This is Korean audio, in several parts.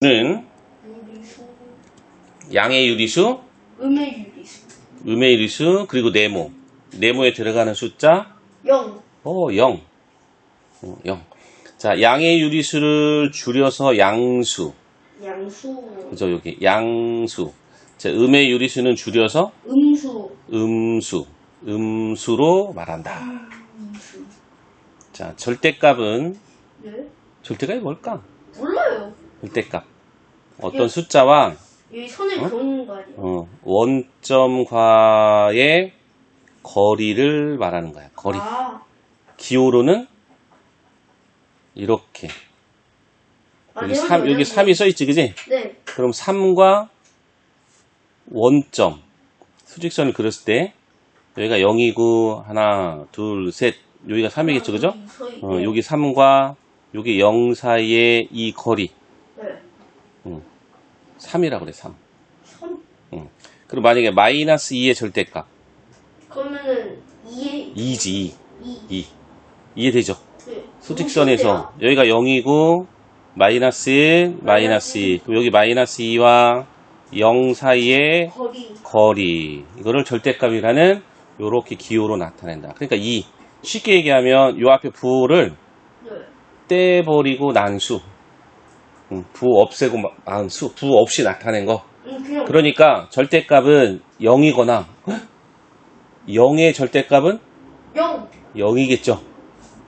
는 양의 유리수, 음의 유리수, 음의 유리수, 그리고 네모. 네모에 들어가는 숫자, 0, 어, 0. 어, 0. 자, 양의 유리수를 줄여서 양수. 양수, 그죠, 여기. 양수. 자, 음의 유리수는 줄여서 음수, 음수. 음수로 말한다. 음수. 자, 절대값은, 네? 절대값이 뭘까? 몰라요. 절대값. 어떤 숫자와 여기 선을 그어놓은 거 아니에요? 어, 원점과의 거리를 말하는 거야. 거리. 아, 기호로는 이렇게. 아, 여기 네, 3, 맞네, 여기 맞네. 3이 써있지, 그지? 네, 그럼 3과 원점, 수직선을 그렸을 때, 여기가 0이고, 하나, 둘, 셋, 여기가 3이겠죠, 그죠? 서있- 어, 여기 3과 여기 0 사이의 이 거리, 네. 3이라고 그래, 3. 3. 그리고 만약에 마이너스 2의 절대값, 그러면은 2에 2지, 2. 2. 2. 이해되죠? 네. 수직선에서 여기가 0이고 마이너스 1, 마이너스 2 그럼 여기 마이너스 2와 0 사이의 거리. 거리 이거를 절대값이라는 요렇게 기호로 나타낸다 그러니까 이 쉽게 얘기하면 요 앞에 부호를 네. 떼버리고 난수 음, 부호 없애고 마- 만수 부호 없이 나타낸 거 음, 그냥 그러니까 절대값은 0이거나 0의 절대값은 0. 0이겠죠.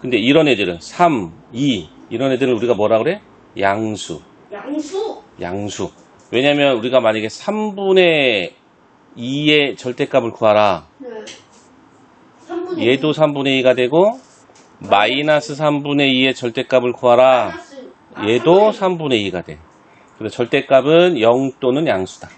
근데 이런 애들은 3, 2 이런 애들은 우리가 뭐라 그래? 양수, 양수. 양수. 왜냐면 우리가 만약에 3분의 2의 절대값을 구하라. 네. 3분의 얘도 3분의 2가 되고 마이너스 3분의 2의 절대값을 구하라. 아, 얘도 3분의 2가 돼. 그래서 절대값은 0 또는 양수다.